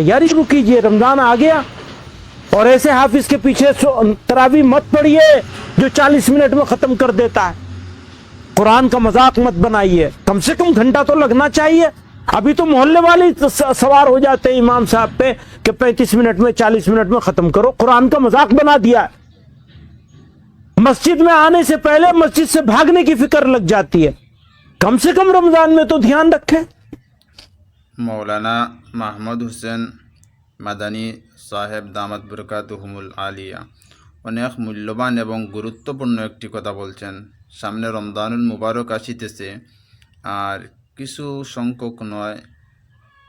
तैयारी शुरू कीजिए, रमज़ान आ गया। और ऐसे हाफिज के पीछे तरावी मत पढ़िए, जो 40 मिनट में खत्म कर देता है। कुरान का मज़ाक मत बनाइए। कम से कम घंटा तो लगना चाहिए। अभी तो मोहल्ले वाले सवार हो जाते हैं इमाम साहब पे, कि 35 मिनट में 40 मिनट में खत्म करो। कुरान का मज़ाक बना दिया मस्जिद में आने से पहले मस्जिद से भागने की फ़िक्र लग जाती है। कम से कम रमज़ान में तो ध्यान रखें। মৌলানা মাহমুদ হোসেন মাদানী সাহেব দামাত বরকাতুহুমুল আলিয়া। অনেক মূল্যবান এবং গুরুত্বপূর্ণ একটি কথা বলছেন। সামনে রমদানুল মুবারক আসিতেছে। আর কিছু সংখ্যক নয়,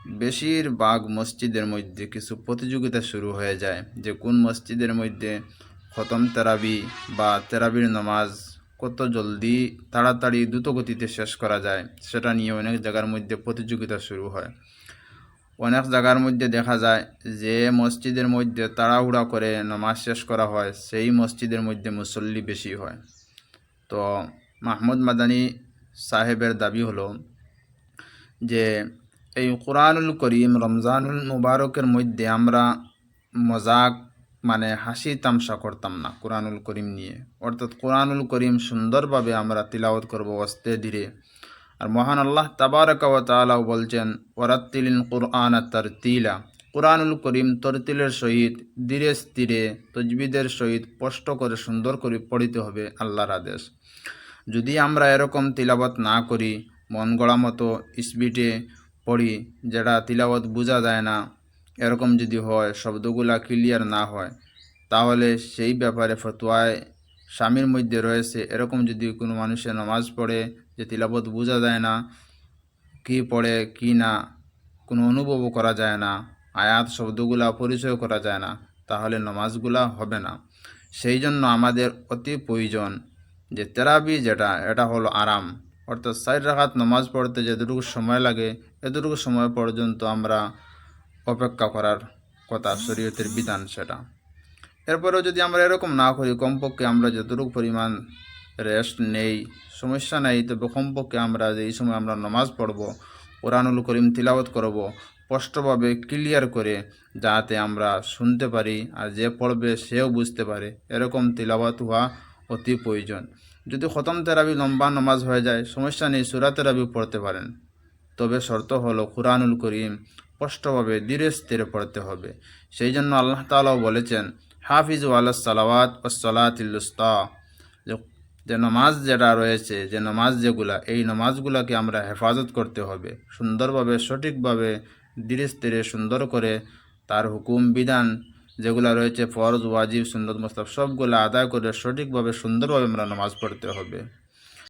বেশিরভাগ মসজিদের মধ্যে কিছু প্রতিযোগিতা শুরু হয়ে যায়। যে কোন মসজিদের মধ্যে খতম তেরাবি বা তেরাবির নামাজ কত জলদি তাড়াতাড়ি দ্রুত গতিতে শেষ করা যায়, সেটা নিয়ে অনেক জায়গার মধ্যে প্রতিযোগিতা শুরু হয়। অনেক জায়গার মধ্যে দেখা যায় যে, মসজিদের মধ্যে তাড়াহুড়া করে নামাজ শেষ করা হয়, সেই মসজিদের মধ্যে মুসল্লি বেশি হয়। তো মাহমুদ মাদানী সাহেবের দাবি হলো যে, এই কোরআনুল করিম রমজানুল মুবারকের মধ্যে আমরা মজাক মানে হাসি তামসা করতাম না কোরআনুল করিম নিয়ে। অর্থাৎ কোরআনুল করিম সুন্দরভাবে আমরা তিলাওয়াত করব অস্তে ধীরে। আর মহান আল্লাহ তাবারক ওয়া তাআলাও বলছেন ওরাত্তিলিন কোরআন তার তিলা কোরআনুল করিম তরতিলের সহিত ধীরে স্থিরে, তজবিদের সহিত স্পষ্ট করে সুন্দর করে পড়িতে হবে আল্লাহর আদেশ। যদি আমরা এরকম তিলাবত না করি, মন গড়া মতো স্পিডে পড়ি, যেটা তিলাবত বোঝা যায় না এরকম যদি হয়, শব্দগুলা ক্লিয়ার না হয়, তাহলে সেই ব্যাপারে ফতোয়ায় স্বামীর মধ্যে রয়েছে এরকম যদি কোনো মানুষের নামাজ পড়ে যে তিলাবত বোঝা যায় না, কি পড়ে, কি না, কোনো অনুভবও করা যায় না, আয়াত শব্দগুলা পরিচয় করা যায় না, তাহলে নামাজগুলা হবে না। সেই জন্য আমাদের অতি প্রয়োজন যে তেরাবি যেটা, এটা হলো আরাম। অর্থাৎ সাইড রাখাত নামাজ পড়তে যেটুকু সময় লাগে, এতটুকু সময় পর্যন্ত আমরা অপেক্ষা করার কথা শরীয়তের বিধান সেটা। এরপরেও যদি আমরা এরকম না করি, কমপক্ষে আমরা যতটুকু পরিমাণ রেস্ট নেই, সমস্যা নেই, তবে কমপক্ষে আমরা যে এই সময় আমরা নামাজ পড়ব, কোরআনুল করিম তিলাওয়াত করব, স্পষ্টভাবে ক্লিয়ার করে যাতে আমরা শুনতে পারি আর যে পড়বে সেও বুঝতে পারে, এরকম তিলাওয়াত হওয়া অতি প্রয়োজন। যদি খতম তেরাবি লম্বা নামাজ হয়ে যায়, সমস্যা নেই সুরা তেরাবি পড়তে পারেন। তবে শর্ত হলো কুরআনুল করিম স্পষ্টভাবে ধীরে পড়তে হবে। সেই জন্য আল্লাহ তাআলাও বলেছেন, হাফিজ আল্লাহ সালাওয়াত ও সালাতিল্লুস্তা যে যে নামাজ যেটা রয়েছে, যে নামাজ যেগুলা এই নামাজগুলাকে আমরা হেফাজত করতে হবে। সুন্দরভাবে, সঠিকভাবে ধীরে স্থিরে সুন্দর করে তার হুকুম, বিধান যেগুলা রয়েছে, ফরজ, ওয়াজিব সুন্দর মোস্তাব সবগুলো আদায় করে সঠিকভাবে, সুন্দরভাবে আমরা নামাজ পড়তে হবে।